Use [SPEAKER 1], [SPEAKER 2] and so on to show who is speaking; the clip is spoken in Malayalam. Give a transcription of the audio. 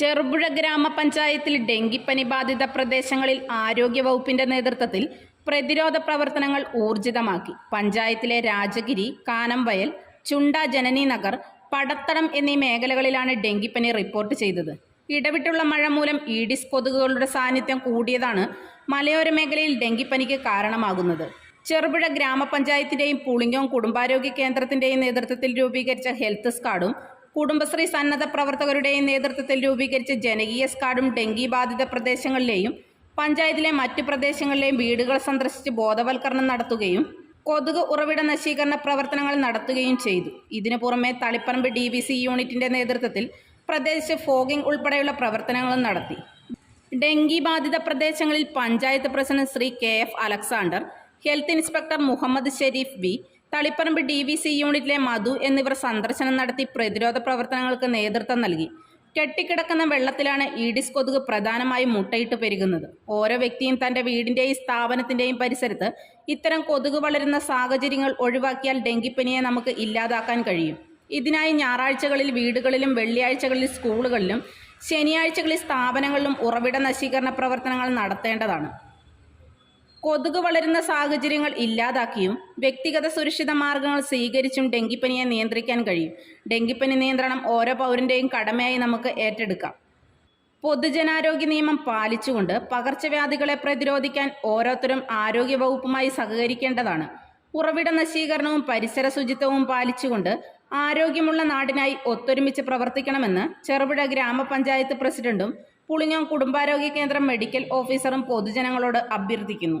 [SPEAKER 1] ചെറുപുഴ ഗ്രാമപഞ്ചായത്തിൽ ഡെങ്കിപ്പനി ബാധിത പ്രദേശങ്ങളിൽ ആരോഗ്യവകുപ്പിന്റെ നേതൃത്വത്തിൽ പ്രതിരോധ പ്രവർത്തനങ്ങൾ ഊർജിതമാക്കി. പഞ്ചായത്തിലെ രാജഗിരി കാനംവയൽ ചുണ്ട ജനനി നഗർ പടത്തടം എന്നീ മേഖലകളിലാണ് ഡെങ്കിപ്പനി റിപ്പോർട്ട് ചെയ്തത്. ഇടവിട്ടുള്ള മഴ മൂലം ഈഡിസ് കൊതുകുകളുടെ സാന്നിധ്യം കൂടിയതാണ് മലയോര മേഖലയിൽ ഡെങ്കിപ്പനിക്ക് കാരണമാകുന്നത്. ചെറുപുഴ ഗ്രാമപഞ്ചായത്തിന്റെയും പുളിങ്ങോം കുടുംബാരോഗ്യ കേന്ദ്രത്തിന്റെയും നേതൃത്വത്തിൽ രൂപീകരിച്ച ഹെൽത്ത് സ്കാഡും കുടുംബശ്രീ സന്നദ്ധ പ്രവർത്തകരുടെയും നേതൃത്വത്തിൽ രൂപീകരിച്ച ജനകീയ സ്കാഡും ഡെങ്കി ബാധിത പ്രദേശങ്ങളിലെയും പഞ്ചായത്തിലെ മറ്റു പ്രദേശങ്ങളിലെയും വീടുകൾ സന്ദർശിച്ച് ബോധവൽക്കരണം നടത്തുകയും കൊതുക് ഉറവിട നശീകരണ പ്രവർത്തനങ്ങൾ നടത്തുകയും ചെയ്തു. ഇതിനു പുറമെ തളിപ്പറമ്പ് ഡി വി സി യൂണിറ്റിന്റെ നേതൃത്വത്തിൽ പ്രദേശത്ത് ഫോഗിംഗ് ഉൾപ്പെടെയുള്ള പ്രവർത്തനങ്ങളും നടത്തി. ഡെങ്കി ബാധിത പ്രദേശങ്ങളിൽ panchayat president Shri K F Alexander health inspector Muhammad Sharif B Taliparamba D V C യൂണിറ്റിലെ മധു എന്നിവർ സന്ദർശനം നടത്തി പ്രതിരോധ പ്രവർത്തനങ്ങൾക്ക് നേതൃത്വം നൽകി. കെട്ടിക്കിടക്കുന്ന വെള്ളത്തിലാണ് ഈഡിസ് കൊതുക് പ്രധാനമായും മുട്ടയിട്ട് പെരുകുന്നത്. ഓരോ വ്യക്തിയും തന്റെ വീടിന്റെയും സ്ഥാപനത്തിന്റെയും പരിസരത്ത് ഇത്തരം കൊതുക് വളരുന്ന സാഹചര്യങ്ങൾ ഒഴിവാക്കിയാൽ ഡെങ്കിപ്പനിയെ നമുക്ക് ഇല്ലാതാക്കാൻ കഴിയും. ഇതിനായി ഞായറാഴ്ചകളിൽ വീടുകളിലും വെള്ളിയാഴ്ചകളിൽ സ്കൂളുകളിലും ശനിയാഴ്ചകളിൽ സ്ഥാപനങ്ങളിലും ഉറവിട നശീകരണ പ്രവർത്തനങ്ങൾ നടത്തേണ്ടതാണ്. കൊതുക് വളരുന്ന സാഹചര്യങ്ങൾ ഇല്ലാതാക്കിയും വ്യക്തിഗത സുരക്ഷിത മാർഗങ്ങൾ സ്വീകരിച്ചും ഡെങ്കിപ്പനിയെ നിയന്ത്രിക്കാൻ കഴിയും. ഡെങ്കിപ്പനി നിയന്ത്രണം ഓരോ പൗരന്റെയും കടമയായി നമുക്ക് ഏറ്റെടുക്കാം. പൊതുജനാരോഗ്യ നിയമം പാലിച്ചുകൊണ്ട് പകർച്ചവ്യാധികളെ പ്രതിരോധിക്കാൻ ഓരോരുത്തരും ആരോഗ്യവകുപ്പുമായി സഹകരിക്കേണ്ടതാണ്. ഉറവിട നശീകരണവും പരിസര ശുചിത്വവും പാലിച്ചുകൊണ്ട് ആരോഗ്യമുള്ള നാടിനായി ഒത്തൊരുമിച്ച് പ്രവർത്തിക്കണമെന്ന് ചെറുപുഴ ഗ്രാമപഞ്ചായത്ത് പ്രസിഡന്റും പുളിഞ്ഞോം കുടുംബാരോഗ്യ കേന്ദ്രം മെഡിക്കൽ ഓഫീസറും പൊതുജനങ്ങളോട് അഭ്യർത്ഥിക്കുന്നു